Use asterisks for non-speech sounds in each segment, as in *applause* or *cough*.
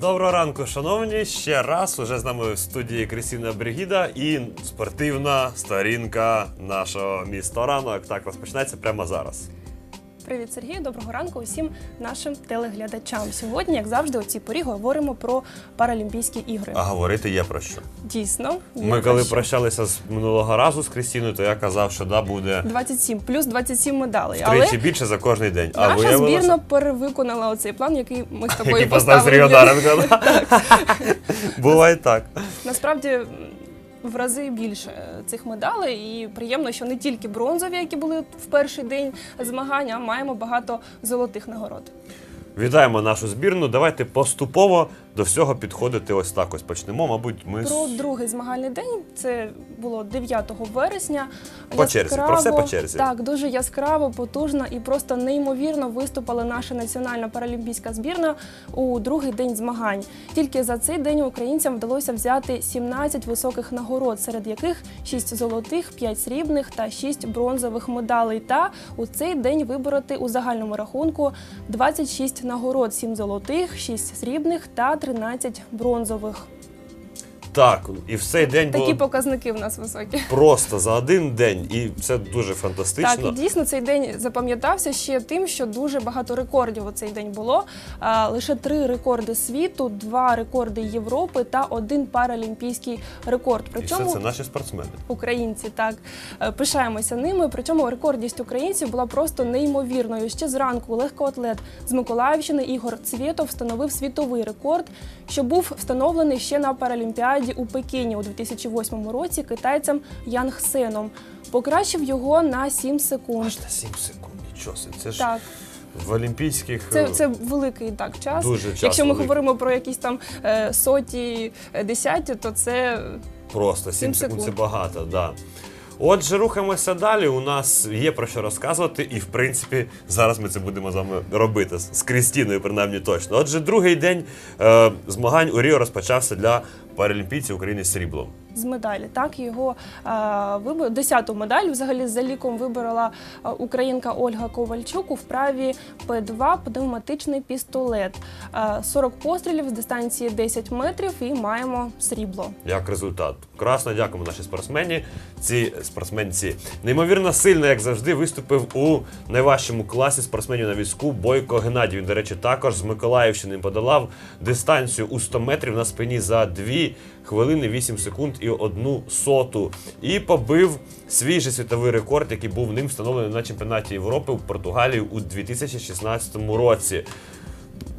Доброго ранку, шановні. Ще раз уже з нами в студії Крістіна Бригіда і спортивна сторінка нашого міста ранок. Так розпочинається прямо зараз. Привіт, Сергію. Доброго ранку усім нашим телеглядачам. Сьогодні, як завжди, у цій порі говоримо про Паралімпійські ігри. А говорити є про що. Дійсно, є Ми про коли що. прощалися з минулого разу з Крістіною, то я казав, що да, буде 27, плюс 27 медалей. втричі Але більше за кожний день. А наша виявилося, збірна перевиконала оцей план, який ми з тобою який поставив Сергій поставили. Одаренко. *laughs* Буває так. Насправді в рази більше е, цих медалей, і приємно, що не тільки бронзові, які були в перший день змагань, а маємо багато золотих нагород. Вітаємо нашу збірну. Давайте поступово до всього підходити ось так. Ось почнемо. Мабуть, ми Про другий змагальний день це було 9 вересня. По черзі, про все по черзі. Так, дуже яскраво, потужно і просто неймовірно виступила наша національна паралімпійська збірна у другий день змагань. Тільки за цей день українцям вдалося взяти 17 високих нагород, серед яких 6 золотих, 5 срібних та 6 бронзових медалей. Та у цей день вибороти у загальному рахунку 26 нагород, 7 золотих, 6 срібних та 13 бронзових. Так, і в цей день Такі було показники в нас високі. просто за один день, і це дуже фантастично. Так, і дійсно цей день запам'ятався ще тим, що дуже багато рекордів у цей день було. А, лише три рекорди світу, два рекорди Європи та один паралімпійський рекорд. І все Причому це наші спортсмени. українці так е, пишаємося ними. Причому рекордність українців була просто неймовірною. Ще зранку легкоатлет з Миколаївщини Ігор Цвєтов встановив світовий рекорд, що був встановлений ще на Паралімпіаді у Пекіні у 2008 році китайцем Янг Сеном. Покращив його на 7 секунд. Аж на 7 секунд. Нічого. Це ж Так, в Олімпійських це, е, це великий так час. Дуже час Якщо ми великий. говоримо про якісь там е, соті, е, десяті, то це просто 7 сім секунд це секунд. багато. Да. Отже, рухаємося далі. У нас є про що розказувати, і в принципі зараз ми це будемо з вами робити з з Крістіною, принаймні точно. Отже, другий день е, змагань у Ріо розпочався для паралімпійців України сріблом. з медалі. Так його е, вибор десяту медаль взагалі за ліком виборола українка Ольга Ковальчук у вправі П2 пневматичний пістолет. Е, 40 пострілів з дистанції 10 метрів і маємо срібло. Як результат, красно дякуємо нашій спортсмені. Ці спортсменці неймовірно сильно, як завжди, виступив у найважчому класі спортсменів на візку Бойко Геннадій. Він, до речі, також з Миколаївщини подолав дистанцію у 100 метрів на спині за 2 хвилини 8 секунд і 1 соту. І побив свій же світовий рекорд, який був ним встановлений на чемпіонаті Європи в Португалії у 2016 році.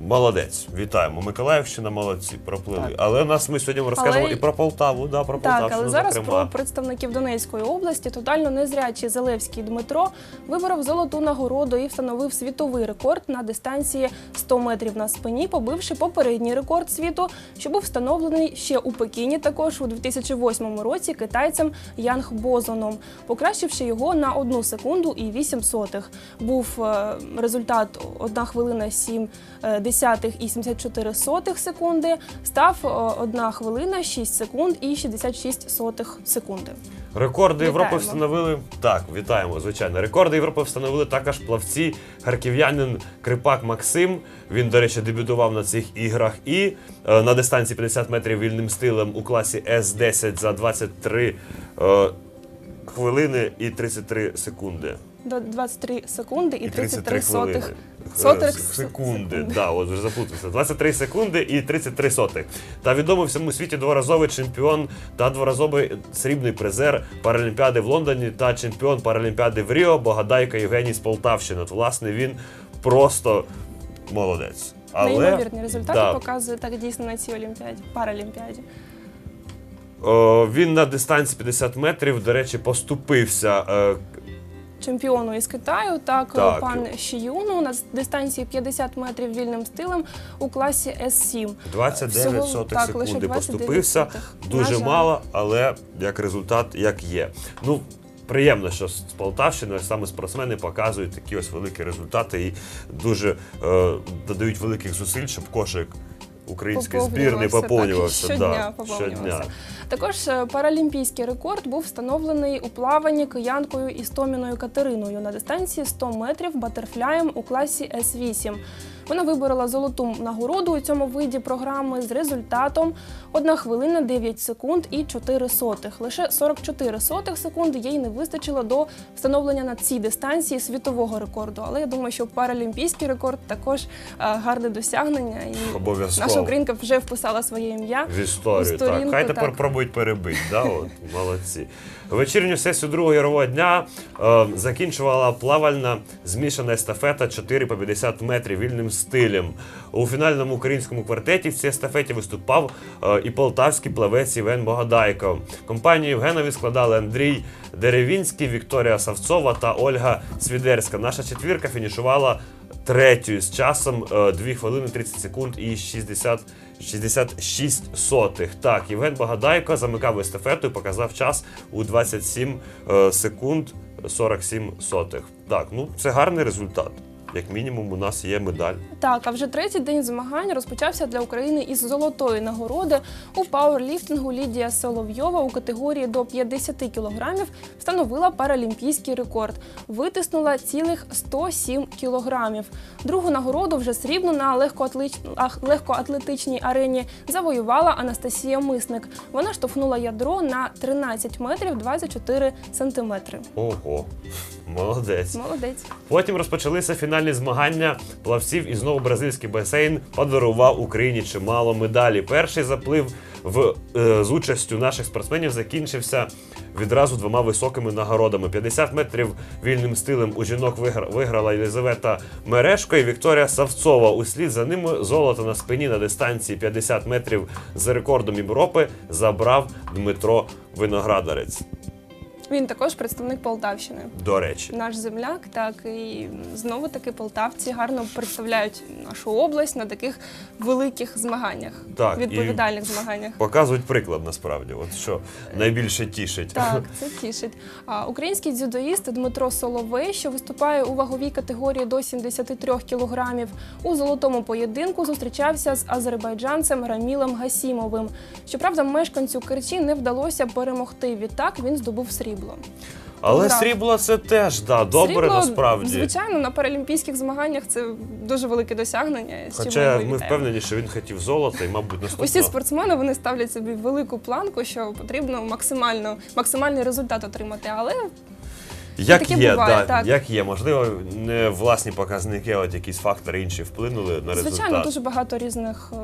Молодець, вітаємо. Миколаївщина молодці, проплили. Так. Але нас ми сьогодні розкажемо Але- і про Полтаву. Да, про Так, але зараз зокрема. про представників Донецької області тотально незрячий Залевський Дмитро виборов золоту нагороду і встановив світовий рекорд на дистанції 100 метрів на спині, побивши попередній рекорд світу, що був встановлений ще у Пекіні, також у 2008 році китайцем Янг Бозоном, покращивши його на 1 секунду і 8 сотих. Був е, результат 1 хвилина 7 е, десятих і 74 секунди. Став 1 хвилина 6 секунд і 66 сотих секунди. Рекорди Європи Вітаємо. встановили. Так, вітаємо, звичайно. Рекорди Європи встановили також плавці харків'янин Крипак Максим. Він, до речі, дебютував на цих іграх. І е, на дистанції 50 метрів вільним стилем у класі С10 за 23 е, хвилини і 33 секунди. До 23 секунди і, 33 сотих. Е, Сотих секунди. Да, от вже заплутався. 23 секунди і 33 сотих. Та відомий всьому світі дворазовий чемпіон та дворазовий срібний призер Паралімпіади в Лондоні та чемпіон Паралімпіади в Ріо Богадайка Євгеній з Полтавщини. От, власне, він просто молодець. Але Неймовірні результати да, показує так дійсно на цій олімпіаді, паралімпіаді. він на дистанції 50 метрів, до речі, поступився е, Чемпіону із Китаю, так, Так. пан Шіюну на дистанції 50 метрів вільним стилем у класі С7. 29 Всього, сотих так, секунди поступився. Дуже На мало, але як результат, як є. Ну, приємно, що з Полтавщини саме спортсмени показують такі ось великі результати і дуже е, додають великих зусиль, щоб кошик української збірної Поповнювався, поповнювався. так, щодня щодня. Також е, паралімпійський рекорд був встановлений у плаванні киянкою Істоміною Катериною на дистанції 100 метрів батерфляєм у класі С8. Вона виборола золоту нагороду у цьому виді програми з результатом 1 хвилина 9 секунд і 4 сотих. Лише 44 сотих секунди їй не вистачило до встановлення на цій дистанції світового рекорду. Але я думаю, що паралімпійський рекорд також е, гарне досягнення. І Обов'язково. наша українка вже вписала своє ім'я. В історію, У так. Хай тепер так. пробують перебити, да? От, молодці. Вечірню сесію другого ярового дня е, закінчувала плавальна змішана естафета 4 по 50 метрів вільним стилем. У фінальному українському квартеті в цій естафеті виступав е, і полтавський плавець Євген Богодайко. Компанію Євгенові складали Андрій Деревінський, Вікторія Савцова та Ольга Свідерська. Наша четвірка фінішувала третьою з часом е, 2 хвилини 30 секунд і 60, 66 сотих. Так, Євген Багадайко замикав естафету і показав час у 27 е, секунд 47 сотих. Так, ну це гарний результат. Як мінімум, у нас є медаль. Так, а вже третій день змагань розпочався для України із золотої нагороди. У пауерліфтингу Лідія Соловйова у категорії до 50 кілограмів встановила паралімпійський рекорд. Витиснула цілих 107 кілограмів. Другу нагороду вже срібну на легкоатлич- легкоатлетичній арені завоювала Анастасія Мисник. Вона штовхнула ядро на 13 метрів 24 сантиметри. Ого, молодець. Молодець. Потім розпочалися фінальні змагання плавців, і знову бразильський басейн подарував Україні чимало медалі. Перший заплив в, е, з участю наших спортсменів закінчився відразу двома високими нагородами. 50 метрів вільним стилем у жінок виграла Єлизавета Мерешко і Вікторія Савцова. Услід за ними золото на спині на дистанції 50 метрів за рекордом Європи забрав Дмитро Виноградарець. Він також представник Полтавщини. До речі. Наш земляк, так і знову таки полтавці гарно представляють нашу область на таких великих змаганнях, Так, і- відповідальних змаганнях. Показують приклад насправді, от що найбільше тішить. Так, *laughs* це тішить. А, український дзюдоїст Дмитро Соловей, що виступає у ваговій категорії до 73 кілограмів, у золотому поєдинку зустрічався з азербайджанцем Рамілем Гасімовим. Щоправда, мешканцю Керчі не вдалося перемогти. Відтак він здобув срібло. Але Да. срібло це теж да, добре Срібло, насправді. Звичайно, на паралімпійських змаганнях це дуже велике досягнення. з чим Хоча його ми вітаємо. впевнені, що він хотів золота і, мабуть, наступного. Усі спортсмени вони ставлять собі велику планку, що потрібно максимально максимальний результат отримати. Але як таке є, буває, да, так. як є. Можливо, не власні показники, а от якісь фактори інші вплинули на результат. звичайно дуже багато різних е,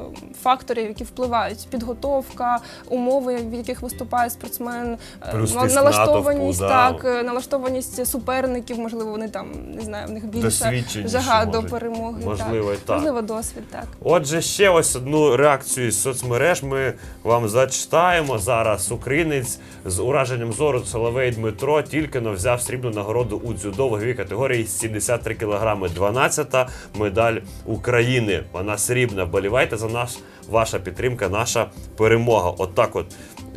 факторів, які впливають: підготовка, умови, в яких виступає спортсмен, е, Плюс тиск налаштованість, натовпу, так, е, налаштованість суперників, можливо, вони там не знаю, в них більше Досвідченіші жага до перемоги. Можливо, і так. так. Можливо, досвід так. Отже, ще ось одну реакцію з соцмереж ми вам зачитаємо зараз. Українець з ураженням зору Соловей Дмитро тільки но взяв срібну нагороду у дзюдо категорії 73 кг. 12-та медаль України. Вона срібна. Болівайте за нас. Ваша підтримка, наша перемога. Отак, от,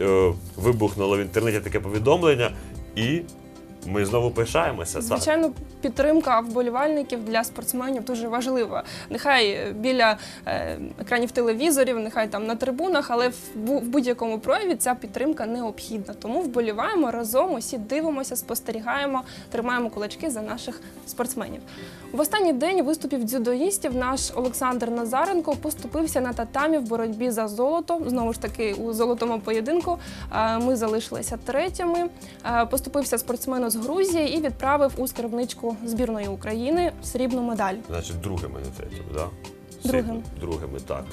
е, вибухнуло в інтернеті таке повідомлення, і ми знову пишаємося. Так. Звичайно, підтримка вболівальників для спортсменів дуже важлива. Нехай е, біля е, екранів телевізорів, нехай там на трибунах, але в, будь-якому прояві ця підтримка необхідна. Тому вболіваємо разом, усі дивимося, спостерігаємо, тримаємо кулачки за наших спортсменів. В останній день виступів дзюдоїстів наш Олександр Назаренко поступився на татамі в боротьбі за золото. Знову ж таки, у золотому поєдинку е, ми залишилися третіми. Поступився спортсмен з Грузії і відправив у скарбничку збірної України срібну медаль. Значить, другими, не третім, да? Другим. Другими, так.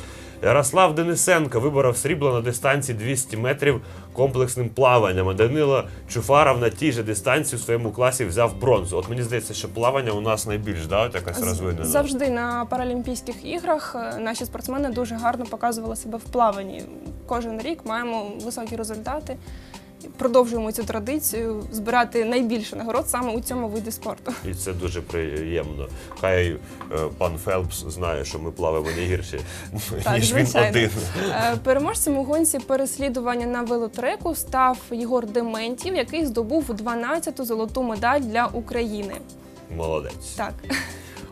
Ярослав Денисенко виборов срібло на дистанції 200 метрів комплексним плаванням. А Данило Чуфаров на тій же дистанції у своєму класі взяв бронзу. От мені здається, що плавання у нас найбільш да, от якось розвинено. Завжди на Паралімпійських іграх е, наші спортсмени дуже гарно показували себе в плаванні. Кожен рік маємо високі результати. Продовжуємо цю традицію збирати найбільше нагород саме у цьому виді спорту. І це дуже приємно. Хай е, пан Фелпс знає, що ми плаваємо не гірше, Так, ніж він один. Е, Переможцем у гонці переслідування на велотреку став Єгор Дементів, який здобув 12-ту золоту медаль для України. Молодець. Так,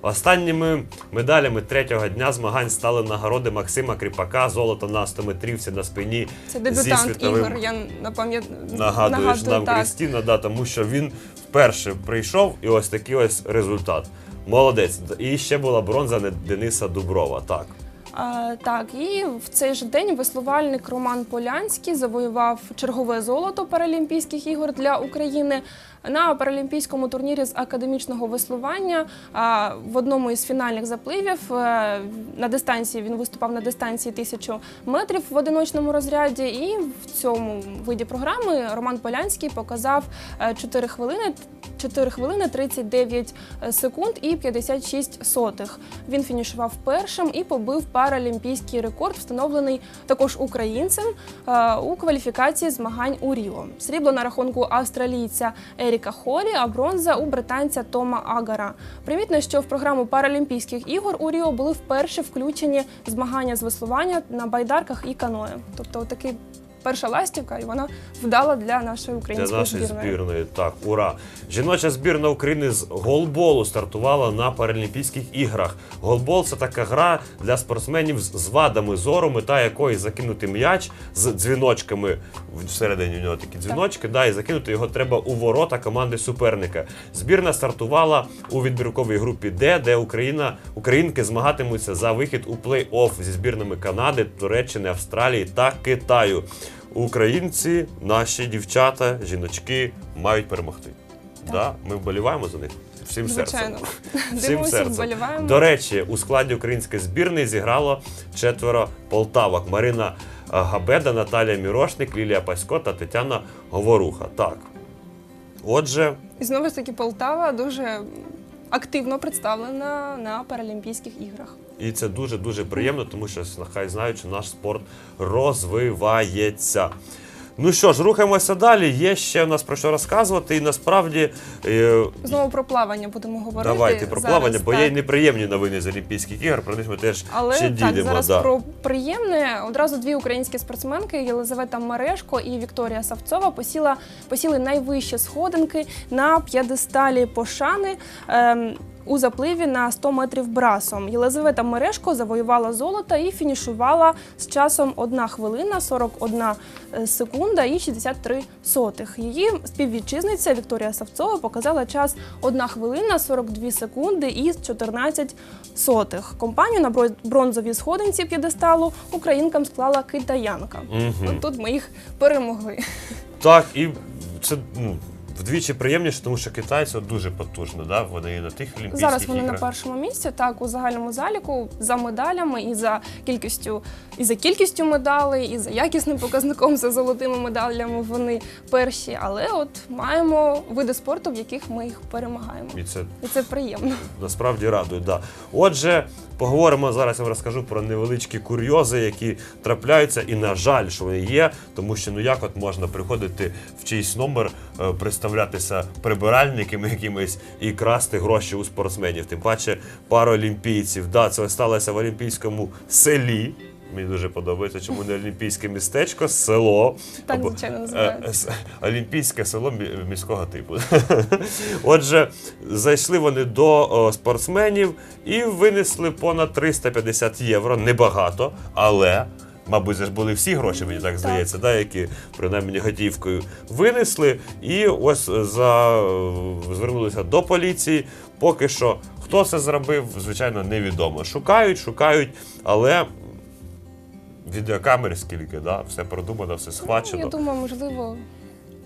Останніми медалями третього дня змагань стали нагороди Максима Кріпака, золото на 100 метрівці на спині. Це зі дебютант світовим ігор. Я напам'ят... Нагадуєш нам так. Крістіна, да, тому що він вперше прийшов і ось такий ось результат. Молодець. І ще була бронза Дениса Дуброва. Так. Так, і в цей же день веслувальник Роман Полянський завоював чергове золото Паралімпійських ігор для України. На паралімпійському турнірі з академічного веслування в одному із фінальних запливів е, на дистанції він виступав на дистанції 1000 метрів в одиночному розряді. І в цьому виді програми Роман Полянський показав е, 4 хвилини 4 хвилини 39 секунд і 56 сотих. Він фінішував першим і побив паралімпійський рекорд, встановлений також українцем е, у кваліфікації змагань у Ріо. Срібло на рахунку австралійця Еріка Холі, а бронза у британця Тома Агара. Примітно, що в програму Паралімпійських ігор у Ріо були вперше включені змагання з веслування на байдарках і каное. Тобто, такий перша ластівка, і вона вдала для нашої Для української нашої збірної. збірної. Так, ура! Жіноча збірна України з голболу стартувала на Паралімпійських іграх. Голбол це така гра для спортсменів з з вадами зору, мета якої закинути м'яч з дзвіночками. Всередині у нього такі дзвіночки, да, і закинути його треба у ворота команди суперника. Збірна стартувала у відбірковій групі Д, де Україна, українки змагатимуться за вихід у плей-офф зі збірними Канади, Туреччини, Австралії та Китаю. Українці, наші дівчата, жіночки мають перемогти. Да? Ми вболіваємо за них всім Звичайно. серцем. *laughs* Всім Дивимося, серцем. вболіваємо. До речі, у складі української збірної зіграло четверо полтавок: Марина Габеда, Наталія Мірошник, Лілія Пасько та Тетяна Говоруха. Так. Отже, І знову ж таки Полтава дуже активно представлена на Паралімпійських іграх. І це дуже дуже приємно, тому що нехай знають, що наш спорт розвивається. Ну що ж, рухаємося далі. Є ще у нас про що розказувати, і насправді е, Знову про плавання будемо говорити. давайте про зараз, плавання, бо є й неприємні новини з Олімпійських ігор. Про них ми теж Але ще так, дійдемо. зараз да. про приємне. Одразу дві українські спортсменки Єлизавета Мерешко і Вікторія Савцова посіла, посіли найвищі сходинки на п'єдесталі пошани. Ем, у запливі на 100 метрів брасом Єлизавета Мерешко завоювала золото і фінішувала з часом 1 хвилина 41 секунда і 63 сотих. Її співвітчизниця Вікторія Савцова показала час 1 хвилина 42 секунди і 14 сотих. Компанію на бро- бронзовій сходинці п'єдесталу українкам склала китаянка. Мгм. От тут ми їх перемогли. Так, і це ну, вдвічі приємніше, тому що китайці от дуже потужно, да? вони і на тих олімпійських Зараз вони на першому місці, так у загальному заліку за медалями і за кількістю, і за кількістю медалей, і за якісним показником за золотими медалями вони перші. Але от маємо види спорту, в яких ми їх перемагаємо. І це І це приємно. насправді радує. Да. Отже, поговоримо зараз. Я вам розкажу про невеличкі курйози, які трапляються, і на жаль, що вони є, тому що ну як от можна приходити в чийсь номер, е, представлятися прибиральниками якимись і красти гроші у спортсменів. Тим паче паралімпійців. Да, це сталося в олімпійському селі. Мені дуже подобається, чому не олімпійське містечко, село. Так, Або, звичайно, е, називається. Олімпійське село міського типу. *laughs* Отже, зайшли вони до о, спортсменів і винесли понад 350 євро. Небагато, але. Мабуть, це ж були всі гроші, мені так здається, да, які принаймні готівкою винесли. І ось за звернулися до поліції. Поки що хто це зробив, звичайно, невідомо. Шукають, шукають, але відеокамери скільки, да, все продумано, все схвачено. Ну, Я думаю, можливо.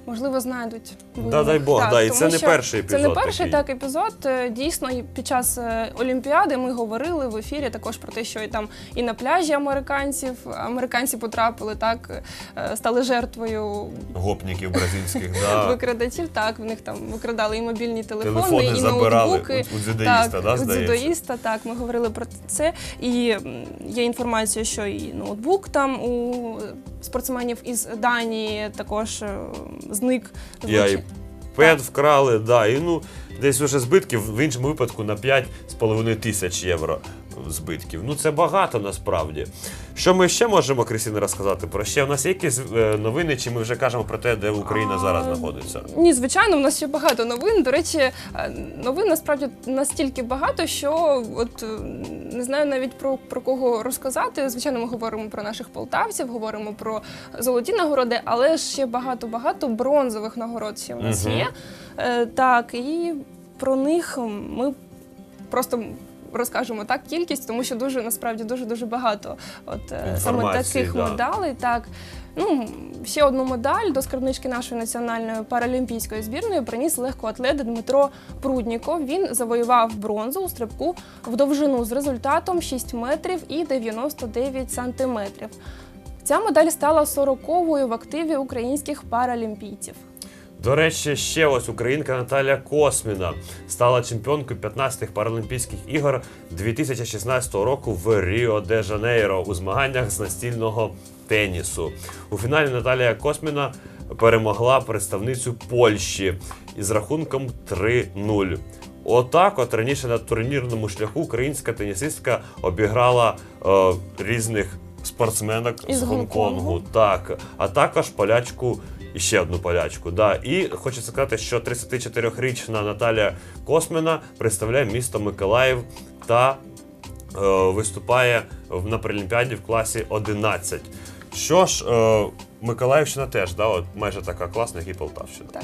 Можливо, знайдуть. Да, дай Бог, да, і тому це не що перший Це не перший такий. так епізод. Е, Дійсно, і під час е, Олімпіади ми говорили в ефірі також про те, що і там і на пляжі американців американці потрапили, так е, стали жертвою Гопників бразильських, *laughs* да. викрадачів. Так, в них там викрадали і мобільні телефони, Телефони і забирали ноутбуки. у- у дзюдоїста, так, да, у здається? дзюдоїста, так, ми говорили про це. І м, є інформація, що і ноутбук там у спортсменів із Данії також е, зник. Я і Звучить- пет вкрали, да. І ну десь вже збитків, в іншому випадку на 5,5 тисяч євро збитків. Ну це багато насправді. Що ми ще можемо, Крістіна, розказати про ще? У нас є якісь е, новини, чи ми вже кажемо про те, де Україна А, зараз знаходиться? Ні, звичайно, в нас ще багато новин. До речі, е, новин насправді настільки багато, що от е, не знаю навіть про, про кого розказати. Звичайно, ми говоримо про наших полтавців, говоримо про золоті нагороди, але ще багато-багато бронзових нагород ще в нас Мгм. є. Е, Так, і про них ми просто. Розкажемо так кількість, тому що дуже насправді дуже дуже багато от е, саме таких да. медалей. Так ну ще одну медаль до скарбнички нашої національної паралімпійської збірної приніс легкоатлет Дмитро Прудніков. Він завоював бронзу у стрибку в довжину з результатом 6 метрів і 99 сантиметрів. Ця медаль стала 40-ю в активі українських паралімпійців. До речі, ще ось українка Наталя Косміна стала чемпіонкою 15-х Паралімпійських ігор 2016 року в Ріо де Жанейро у змаганнях з настільного тенісу. У фіналі Наталія Косміна перемогла представницю Польщі із рахунком 3-0. Отак, от раніше на турнірному шляху українська тенісистка обіграла е, різних спортсменок Із з Гонконгу. Гонконгу. Так, а також полячку. І ще одну полячку. Да. І хочеться сказати, що 34-річна Наталія Косміна представляє місто Миколаїв та е, виступає на Прилімпіаді в класі 11. Що ж, е, Миколаївщина теж, да, от майже така класна, як і Полтавщина. Так.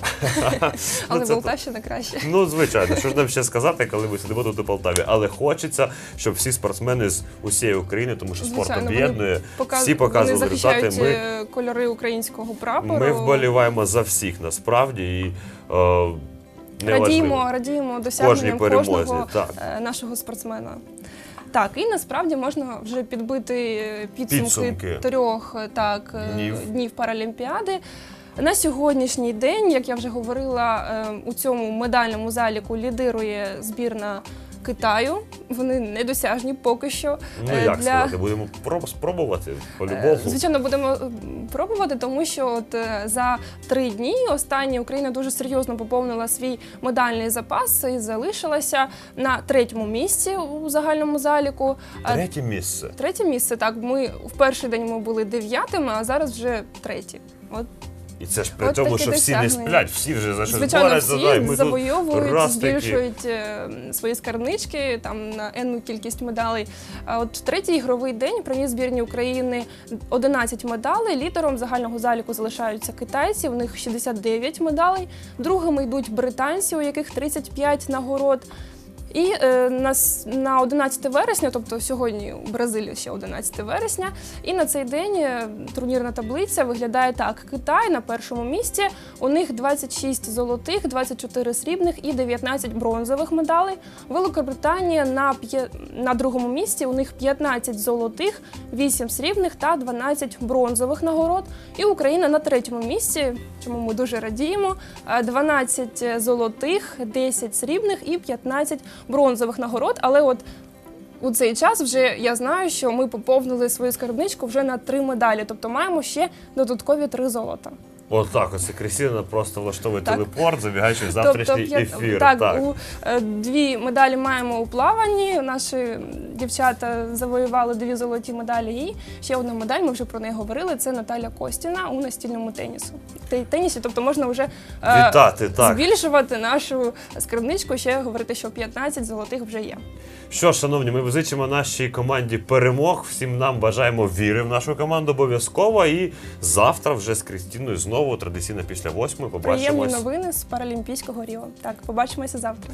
*laughs* Але це Полтавщина краще. Ну, звичайно, що ж нам ще сказати, коли ми сидимо тут у Полтаві. Але хочеться, щоб всі спортсмени з усієї України, тому що спорт Звичайно, об'єднує, Показ- всі показували вони захищають результати. Ми е, кольори українського прапору. Ми вболіваємо за всіх насправді і е, радіємо, неважливо. радіємо досягненням перемозі, кожного так. е, нашого спортсмена. Так, і насправді можна вже підбити е, підсумки, Підсумки. трьох е, так, е, Днів. днів Паралімпіади. На сьогоднішній день, як я вже говорила, е, у цьому медальному заліку лідирує збірна Китаю. Вони недосяжні поки що. Ну Е, як сказати, будемо проб- спробувати по-любому. Е, Звичайно, будемо е, пробувати, тому що от за три дні останні Україна дуже серйозно поповнила свій медальний запас і залишилася на третьому місці у загальному заліку. Третє місце. Третє місце, так, ми в перший день ми були дев'ятими, а зараз вже треті. От І це ж при От тому, такі що всі не досягнення. сплять, всі вже за щось Звичайно, борються. да, і ми всі тут завойовують, раз таки. збільшують е, свої скарбнички там на енну кількість медалей. А от третій ігровий день приніс збірні України 11 медалей. Лідером загального заліку залишаються китайці. У них 69 медалей. Другими йдуть британці, у яких 35 нагород. І е, на, с- на 11 вересня, тобто сьогодні у Бразилії ще 11 вересня, і на цей день е, турнірна таблиця виглядає так: Китай на першому місці. У них 26 золотих, 24 срібних і 19 бронзових медалей. Великобританія на, п'є- на другому місці. У них 15 золотих, 8 срібних та 12 бронзових нагород. І Україна на третьому місці, чому ми дуже радіємо. Е, 12 золотих, 10 срібних і 15 бронзових нагород. Але от у цей час вже я знаю, що ми поповнили свою скарбничку вже на три медалі, тобто маємо ще додаткові три золота. Отак, ось Крістіна просто влаштовує Так. телепорт, забігаючи в завтрашній тобто, ефір. Так, У, е, дві медалі маємо у плаванні. Наші дівчата завоювали дві золоті медалі. І ще одна медаль, ми вже про неї говорили. Це Наталя Костіна у настільному тенісу. Те- Тенісі, тобто можна вже е, Вітати, так. збільшувати нашу скарбничку. Ще говорити, що 15 золотих вже є. Що ж, шановні, ми зичимо нашій команді перемог. Всім нам бажаємо віри в нашу команду обов'язково. І завтра вже з Крістіною знову традиційно після Приємні побачимось. новини з Паралімпійського Ріо. Так, побачимося завтра.